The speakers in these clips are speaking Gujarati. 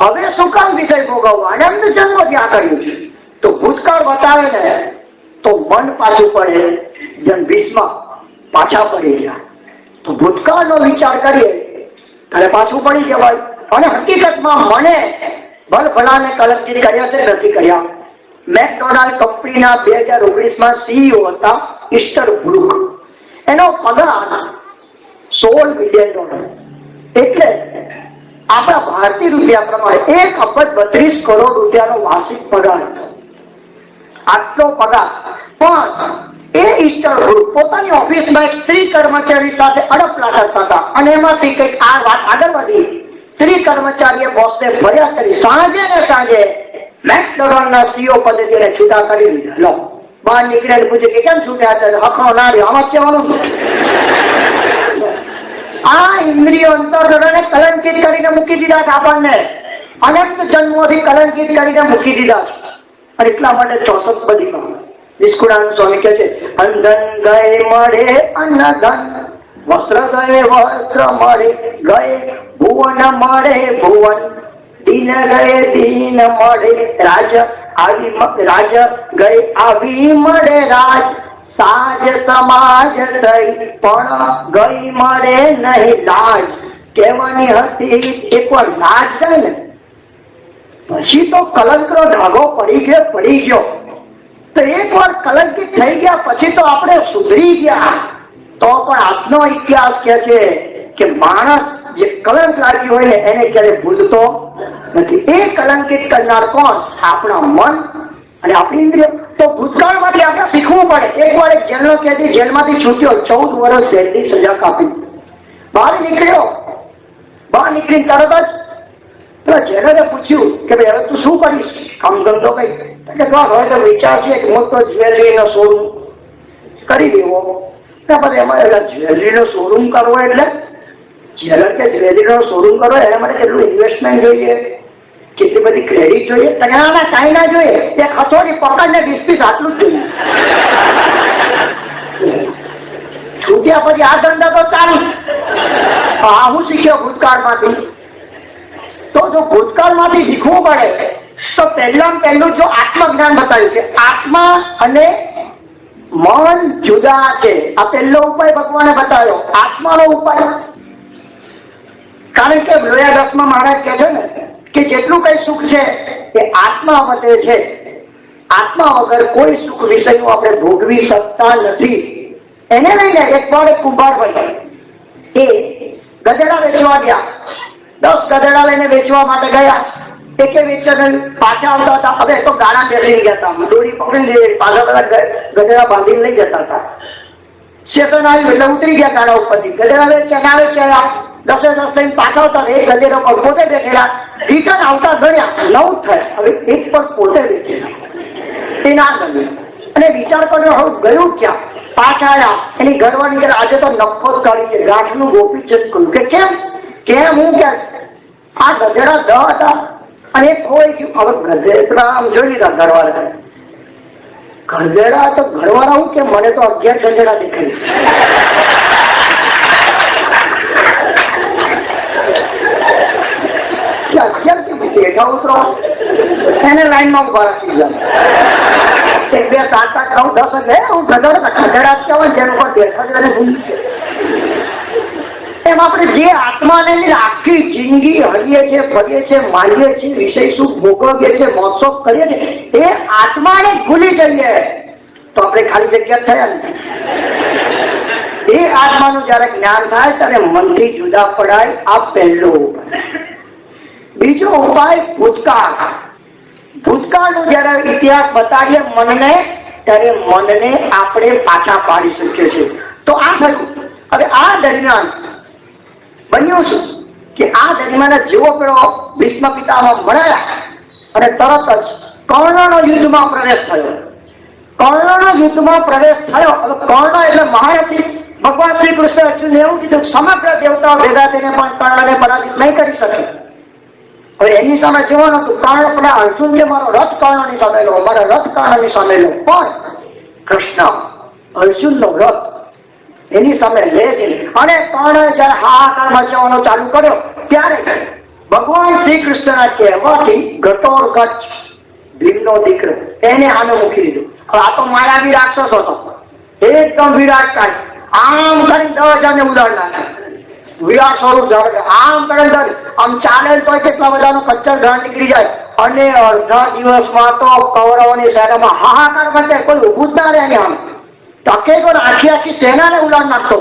હવે શું કામ વિષય ભોગવવા એમને જન્મ ત્યાં કર્યું છે. તો ભૂતકાળ બતાવે ને, તો મન પાછું પડે જેમ ભીષ્મા પાછા પડી ગયા. તો ભૂતકાળનો વિચાર કરીએ, ત્યારે પાછું પડી જવાય. અને હકીકતમાં મને ભલ ભલાને કલંકિત કર્યા છે, નથી કર્યા. મેકડોનાલ્ડ કંપનીના બે હજાર ઓગણીસમાં સીઈઓ હતા ઇસ્ટર બ્રુક. એનો પગાર સોળ મિલિયન ડોલર. એટલે આપણા ભારતીય રૂપિયા પ્રમાણે એક અબજ બત્રીસ કરોડ રૂપિયાનો માસિક પગાર આટલો પગાર. પણ એ ઈસ્ટર ગ્રુપ પોતાની ઓફિસમાં એક સ્ત્રી કર્મચારી સાથે અડપલા કરતા હતા. અને એમાંથી કંઈક આ વાત આગળ વધી. સ્ત્રી કર્મચારીએ બોસને ફરિયાદ કરી, સાંજે ને સાંજે મેકડોનાલ્ડના સીઓ પદે તેને છૂટા કરી દીધા. લો, બહાર નીકળે પૂછે કે કેમ છૂટ્યા હતા હકનો ના રહ્યો. આમાં કહેવાનું આ ઇન્દ્રિયો અંતરને કલંકિત કરીને મૂકી દીધા છે આપણને. અનંત જન્મોથી કલંકિત કરીને મૂકી દીધા અને એટલા માટે ચોસઠ બધીમાં નિષ્કુળાનંદ સ્વામી કહે છે, અંધન ગયે મળે અન્નધન વસ્ત્ર ગયે, વસ્ત્ર મળે, ગયે ભુવન મળે, ભુવન દિન ગયે, દિન મળે, રાજ આવી રાજ ગયે, આવી મળે, રાજ સાજ સમાજ થઈ, પણ ગઈ મળે નહીં લાજ. કેવાની હતી એકવાર લાજ છે ને? પછી તો કલંકનો ધાગો પડી ગયો પડી ગયો. તો એક વાર કલંકિત થઈ ગયા, પછી તો આપણે સુધરી ગયા. તો પણ આજનો ઇતિહાસ કે છે કે માણસ જે કલંક લાગ્યું હોય ને, એને ક્યારે ભૂલતો નથી. એ કલંકિત કરનાર કોણ? આપણા મન અને આપણી ઇન્દ્રિયો. તો ભૂતકાળમાંથી આપણે શીખવું પડે. એકવાર એક જેલનો કેદી જેલમાંથી છૂટ્યો. ચૌદ વર્ષ જેલની સજા કાપી. બહાર નીકળ્યો. બહાર નીકળી તરત જ જેલરે પૂછ્યું કે ભાઈ, હવે તું શું કરીશ? કામ ધંધો કઈ કે તો હવે તો વિચાર છે કે હું તો જ્વેલરીનો શોરૂમ કરી દેવો. ને પછી એમાં એટલે જ્વેલરીનો શોરૂમ કરવો એટલે? જેલર કે જ્વેલરીનો શોરૂમ કરવો એના માટે કેટલું ઇન્વેસ્ટમેન્ટ જોઈએ? કેટલી બધી ક્રેડિટ જોઈએ? તગાના કાંઈ ના જોઈએ? તે ખસોડી પકડને ડિસ્પીસ આટલું જ જોઈએ. છૂટ્યા પછી આ ધંધા તો ચાલુ. આ હું શીખ્યો ભૂતકાળમાંથી? તો જો ભૂતકાળમાંથી શીખવું પડે, તો પહેલાં પહેલું જો આત્મજ્ઞાન બતાવ્યું છે. આત્મા અને મન જુદા છે. આ પહેલો ઉપાય ભગવાને બતાવ્યો. આત્માનો ઉપાય. કારણ કે લોયાદસમાં મહારાજ કહે છે ને કે જેટલું કઈ સુખ છે એ આત્મા મતે છે. આત્મા વગર કોઈ સુખ વિષયનું આપણે ભોગવી શકતા નથી. એને લઈને એક પણ એક કુંભાર ભાઈ એ ગધેડા વેચવા ગયા. દસ ગધેડા લઈને વેચવા માટે ગયા. એકે વેચન પાછા આવતા હતા. હવે તો ગાળા બેસી ગયા હતા. દોરી પકડી પાછા બધા ગધેડા બાંધીને લઈ જતા હતા. સ્ટેશન આવ્યું એટલે ઉતરી ગયા ગાળા ઉપરથી. ગધેડા ના વેચ્યા દસે દસ પાછા આવતા એક પર પોતે બેઠેલા રિટર્ન આવતા ગણ્યા નવ થયા. હવે એક પર પોતે ગમ્યું અને વિચાર કર્યો, હવે ગયું ક્યાં? પાછા એની ઘરવાની અંદર આજે તો નફો કાઢી છે. ગાંઠનું ગોપી ચેક કહ્યું કે કેમ? કેમ હું કે આ ગધેડા દ હતા. અને કોઈ ગયું. હવે ગધેડા, આમ જોઈ લીધા ઘરવાળા ગધેડા તો ઘરવાળા હું કે મને તો અગિયાર ગધેડા દેખાય કે અગિયાર કેમ ઉતરો એને લાઈનમાં ઊભા રાખી જાય એક બે સાત આઠ નવ દસ એટલે હું ગધેડા ગધેડા જ કહેવાય, જેનું પર બેઠા જ એને ભૂલી એમ આપણે જે આત્માને આખી જિંદગી હરીએ છીએ, ફરીએ છીએ, માનીએ છીએ, વિષય સુખ ભોગવીએ છીએ, મહોત્સવ કરીએ છીએ, એ આત્માને ભૂલી જઈએ. તો આપણે ખાલી જગ્યા થયા ને એ આત્માનું જ્યારે જ્ઞાન થાય ત્યારે મનથી જુદા પડાય આ પહેલો. બીજો ઉપાય ભૂતકાળ. ભૂતકાળનો જ્યારે ઇતિહાસ બતાવીએ મનને, ત્યારે મનને આપણે પાછા પાડી શકીએ છીએ. તો આ થયું. હવે આ દરમિયાન બન્યું શું? કે આ દરમિયાન જેવો પેલો ભીષ્મ પિતામાં મળ્યા અને તરત જ કર્ણનો યુદ્ધમાં પ્રવેશ થયો. કર્ણનો યુદ્ધમાં પ્રવેશ થયો. હવે કર્ણ એટલે મહારથી ભગવાન શ્રી કૃષ્ણ એવું કીધું સમગ્ર દેવતાઓ ભેગા થઈને પણ કર્ણને પરાજિત નહીં કરી શકે. એની સામે જોવાનું હતું કર્ણ પેલા અર્જુન કે મારો રથ કર્ણની સામે લો મારા રથ કર્ણની સામે લો. પણ કૃષ્ણ, અર્જુનનો રથ એની સામે લે અને કર્ણ જયારે હાહાકારમાં જવાનો ચાલુ કર્યો, ત્યારે ભગવાન શ્રી કૃષ્ણના કહેવાથી ઘટોરગચ્છ ભીમનો દીકરો એને આને મૂકી દીધું. આ તો મારા બી રાક્ષસ હતો. એકદમ વિરાટ કાય આમ કરી દસ હજારને ઉડાડ નાખે વિરાટ સ્વરૂપ ધારણ આમ કરે આમ ચાલે તો કેટલા બધાનું કચ્છર ઘર નીકળી જાય. અને અડધા દિવસમાં તો કૌરવોની સેનામાં હાહાકાર મચે, કોઈ ઊભું ના રહે આમ. ટકે પણ આખી આખી સેનાને ઉડાડ નાખતો.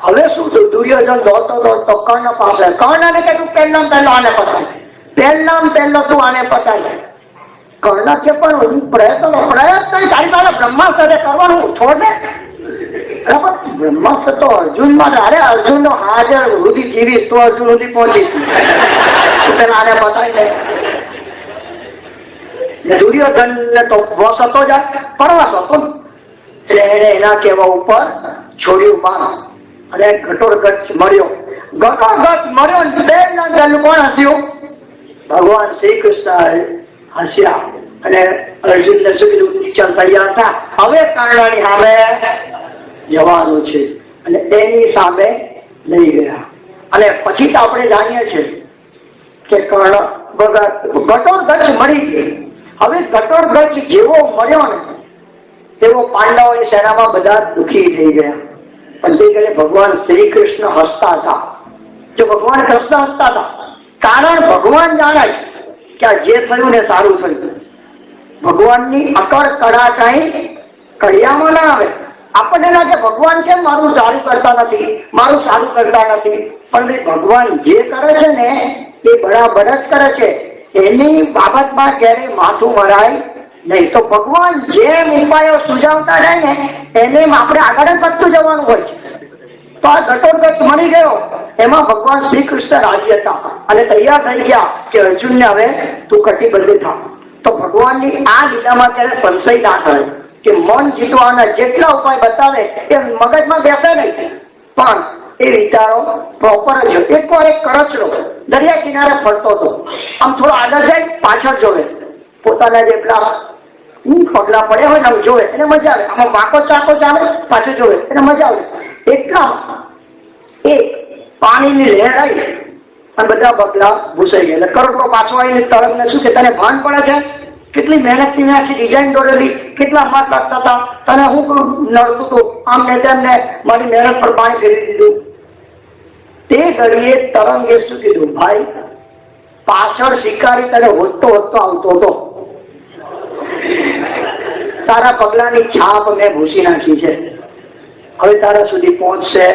હવે શું થયું? દુર્યોધન દોડતો દોડતો કર્ણ પાસે, કર્ણને કે તું પહેલાં આને પતાય? પહેલામ પહેલો તું આને પતાય? કર્ણ કે પણ પ્રયત્ન પ્રયત્ન તારી પાસે બ્રહ્મા સાથે કરવાનું, છોડ ને અરે પણ બ્રહ્માસ્ત્ર તો અર્જુનમાં અરે અર્જુનનો હાજર સુધી જીવીશ તો અર્જુન સુધી પહોંચીશ આને બતાવી દે ને તો વસ હતો જ પરવાસ હતો એટલે એને એના કહેવા ઉપર છોડ્યું બાણ અને ઘટોરગચ્છ મળ્યો ઘટોરગચ્છ મળ્યો ને બે જણ કોણ હસ્યું ભગવાન શ્રી કૃષ્ણ હસ્યા અને અર્જુન ને શું કીધું ચાલ તૈયાર હતા. હવે કર્ણની સામે જવાનું છે. અને એની સામે લઈ ગયા. અને પછી તો આપણે જાણીએ છીએ કે કર્ણ ઘટોરગચ્છ મળી ગઈ હવે ઘટોરગચ્છ જેવો મળ્યો ને તેવો પાંડવોની સેનામાં બધા દુઃખી થઈ ગયા. તે ભગવાન શ્રી કૃષ્ણ હસતા હતા. જો ભગવાન કૃષ્ણ હસતા હતા, કારણ ભગવાન જાણે કે આ જે થયું ને સારું થયું. ભગવાનની અકળ કળા કઈ કડિયામાં ના આવે. આપણને લાગે ભગવાન કેમ મારું સારું કરતા નથી, મારું સારું કરતા નથી. પણ ભગવાન જે કરે છે ને, એ બરાબર જ કરે છે. એની બાબતમાં ક્યારેય માથું મરાય નહીં. તો ભગવાન જેમ ઉપાયો સુજાવતા જાય ને એને આપણે આગળ જ વધતું જવાનું હોય છે. તો આ ઘટોઘટ મળી ગયો. એમાં ભગવાન શ્રી કૃષ્ણ રાજી હતા અને તૈયાર થઈ ગયા કે અર્જુનને હવે તું કટિબદ્ધ થા. તો ભગવાનની આ લીલામાં ત્યારે સંશય ના થાય. કે મન જીતવાના જેટલા ઉપાય બતાવે એ મગજમાં બેસે નહીં. પણ એ વિચારો પ્રોપર જ. એકવાર એક કરચલો દરિયા કિનારે ફરતો હતો. આમ થોડો આગળ જાય, પાછળ જોવે. પોતાના જેટલા પગલા પડ્યા હોય ને આમ જોવે. એને મજા આવે. આમાં વાંકો ચાકો ચાલે પાછું જોવે. એને મજા આવે. એટલા એક પાણીની લહેર આવી અને બધા પગલા ભૂસાઈ ગયા. એટલે કરોડો પાછો આવીને તરફ ને શું છે તને ભાન પડે છે? કેટલી મહેનતથી મેં આખી ડિઝાઇન દોરેલી કેટલા માર્ક લાગતા હતા, તને હું નડતું હતું આમ ને તેમને મારી મહેનત પર પાણી ફેરી દીધું. તે ઘડીએ તરંગે શું કીધું, ભાઈ, પાછળ શિકારી તને વધતો વધતો આવતો હતો. તારા પગલાની છાપ મેં ભૂસી નાખી છે. હવે તારા સુધી પહોંચશે.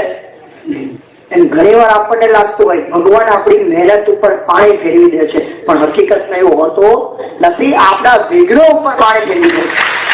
એમ ઘણી વાર આપણને લાગતું હોય, ભગવાન આપણી મહેનત ઉપર પાણી ફેરવી દે છે. પણ હકીકતમાં એવું હોતો નથી. આપણા વિઘ્નો ઉપર પાણી ફેરવી દે છે.